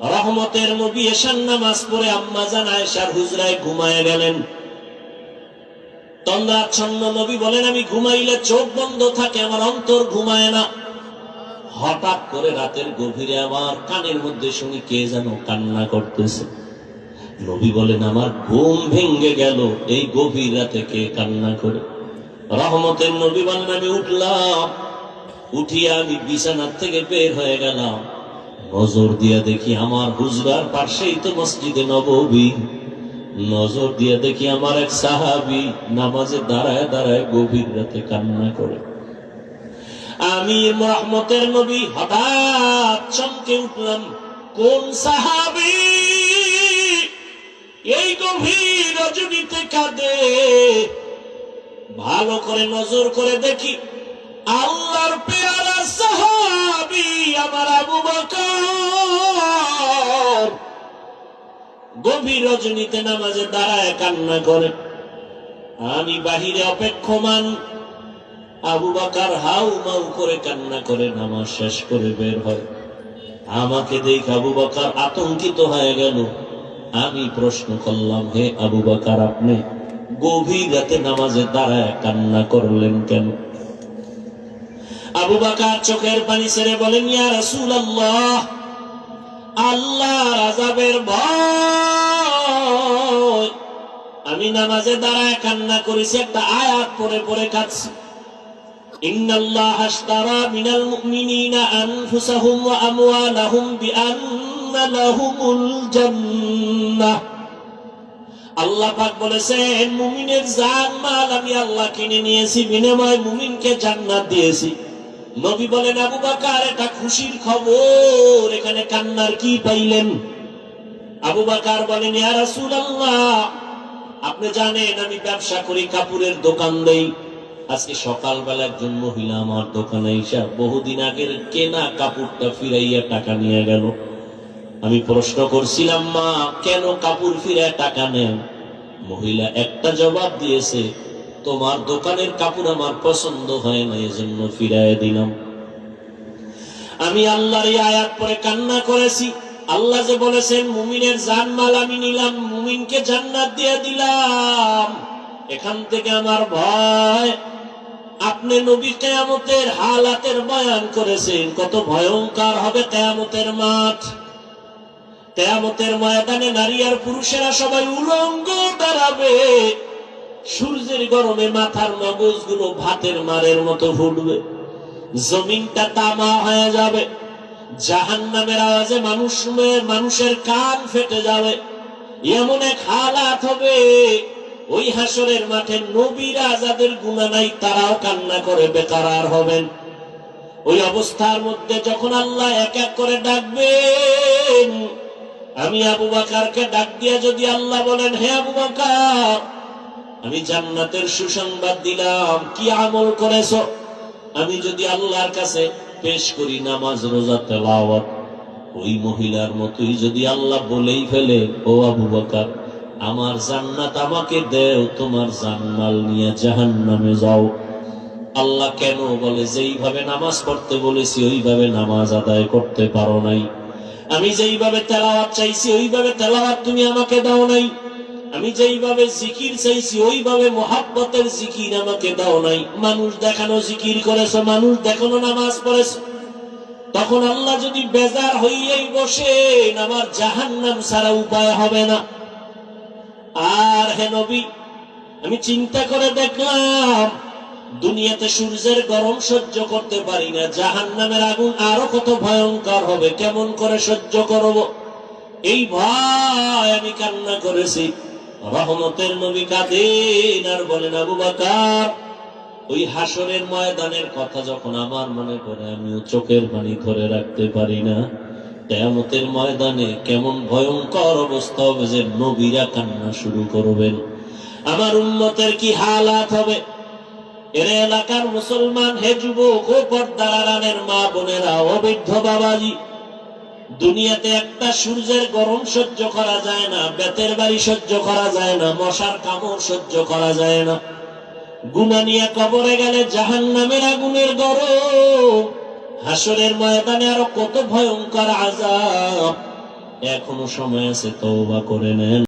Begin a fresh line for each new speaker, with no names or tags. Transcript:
রহমতের নবী এশান নামাজ পড়ে আম্মা জান আয়েশার হুজরায় ঘুমায় গেলেন। তন্দ্রাচ্ছন্ন নবী বলেন, আমি ঘুমাইলে চোখ বন্ধ থাকে, আমার অন্তর ঘুমায় না। হঠাৎ করে রাতের গভীরে আমার কানের মধ্যে শুনি কে যেন কান্না করতেছে। নবী বলেন, আমার ঘুম ভেঙ্গে গেল, এই গভীর রাতে কে কান্না করে? রহমতের নবী বলেন, আমি উঠলাম, উঠিয়া আমি বিছানার থেকে বের হয়ে গেলাম। নজর দিয়া দেখি আমার হুজরার পাশেই তো মসজিদে নববী। নজর দিয়া দেখি আমার এক সাহাবি নামাজে দাঁড়ায় দাঁড়ায় গভীর রাতে কান্না করে। আমি রহমতের নবী হঠাৎ চমকে উঠলাম, কোন সাহাবি? এই গভীর রজনীতে কাঁদে। ভালো করে নজর করে দেখি আল্লাহর গভীর রজনীতে নামাজে দাঁড়ায় কান্না করে। আমি বাহিরে অপেক্ষমান। আবু বাকার হাউ মাউ করে কান্না করে, নামাজ শেষ করে বের হয়। আমাকে দেখে আবু বাকার আতঙ্কিত হয়ে গেল। আমি প্রশ্ন করলাম, হে আবু বাকার, আপনি গভীর রাতে নামাজে দাঁড়ায় কান্না করলেন কেন? আবু বাকার চোখের পানি ছেড়ে বলেন, ইয়া রসুল আল্লাহ আল্লাহ রাজাবের ভয় আমি নামাজে দাঁড়ায় কান্না করেছি, একটা আয়াত পরে পরে কাঁদছি। আমি আল্লাহ কিনে নিয়েছি জান্নাত দিয়েছি। নবী বলেন, আবু বাকার, এটা খুশির খবর, এখানে কান্নার কি পাইলেন? আবু বাকার বলেন, ইয়া আপনি জানেন, আমি ব্যবসা করি কাপড়ের দোকান দেই। আজকে সকালবেলা একজন মহিলা আমার দোকানে এসে বহুদিন আগের কেনা কাপড়টা ফিরাইয়া টাকা নিয়ে গেল। আমি প্রশ্ন করছিলাম, মা, কেন কাপড় ফিরে টাকা নেন? মহিলা একটা জবাব দিয়েছে, তোমার দোকানের কাপড় আমার পছন্দ হয় না, এজন্য ফিরাই দিলাম। আমি আল্লাহর আয়াত পরে কান্না করেছি। আল্লাহ যে বলেছেন, মুমিনের জানমাল আমি নিলাম, মুমিনকে জান্নাত দিয়ে দিলাম। এখান থেকে আমার ভয়। আপনি নবী কেয়ামতের হালাতের বয়ান করেছেন, কত ভয়ঙ্কর হবে কেয়ামতের মাঠ। কেয়ামতের ময়দানে নারী আর পুরুষেরা সবাই উলঙ্গ দাঁড়াবে। সূর্যের গরমে মাথার মগজগুলো ভাতের মারের মতো ফুটবে। জমিনটা তামা হয়ে যাবে। জাহান নামের আওয়াজে মানুষ মানুষের কান ফেটে যাবে। এমন এক হালাত হবে, ওই হাসরের মাঠে নবীরা যাদের গুণা নাই, তারাও কান্না করে বেকারার হবেন। ওই অবস্থার মধ্যে যখন আল্লাহ এক এক করে ডাকবেন, আমি আবু বাকারকে ডাক দিয়া যদি আল্লাহ বলেন, হে আবু বাকার, আমি জান্নাতের সুসংবাদ দিলাম, কি আমল করেছ? আমি যদি আল্লাহর কাছে পেশ করি নামাজ, রোজা, তেলাওয়াত। ওই মহিলার মতোই যদি আল্লাহ বলেই ফেলে, ও আবু বাকার, আমার জান্নাত আমাকে দেও, তোমার জান্নাল নিয়ে জাহান নামে যাও। আল্লাহ কেন বলে, যেইভাবে নামাজ পড়তে বলেছি, ওইভাবে নামাজ আদায় করতে পারো নাই। আমি যেইভাবে তেলাওয়াত চাইছি, ওইভাবে তেলাওয়াত তুমি আমাকে দাও নাই। আমি যেইভাবে জিকির চাইছি, ওইভাবে মোহাব্বতের জিকির আমাকে দাও নাই। মানুষ দেখানো জিকির করেছ, মানুষ দেখানো নামাজ পড়েছো। তখন আল্লাহ যদি বেজার হইয়াই বসেন, আমার জাহান্নাম ছাড়া উপায় হবে না। আর হে নবী, আমি চিন্তা করে দেখলাম, দুনিয়াতে সূর্যের গরম সহ্য করতে পারি না জাহান নামের আগুন আরও কত ভয়ঙ্কর হবে, কেমন করে সহ্য করব? এই ভয় আমি কান্না করেছি। রহমতের নবী কাঁদেন আর বলেন আবু বাকার, ওই হাসরের ময়দানের কথা যখন আমার মনে করে আমিও চোখের পানি ধরে রাখতে পারি না। কেয়ামতের ময়দানে কেমন ভয়ঙ্কর অবস্থা হবে যে নবীরা কান্না শুরু করবেন। আমার উন্মতের কি হালাত হবে? এর এলাকার মুসলমান, হে যুবক, ও পর্দারানের মা বোনেরা, অবৈধ বাবাজি দুনিয়াতে একটা সূর্যের গরম সহ্য করা যায় না, বেতের বাড়ি সহ্য করা যায় না, মশার কামড় সহ্য করা যায় না। গুনানিয়া কবরে গেলে জাহান নামের আগুনের গরম, হাসরের ময়দানে আরও কত ভয়ঙ্কর আজাব এখনও সময় আছে, তওবা করে নেন।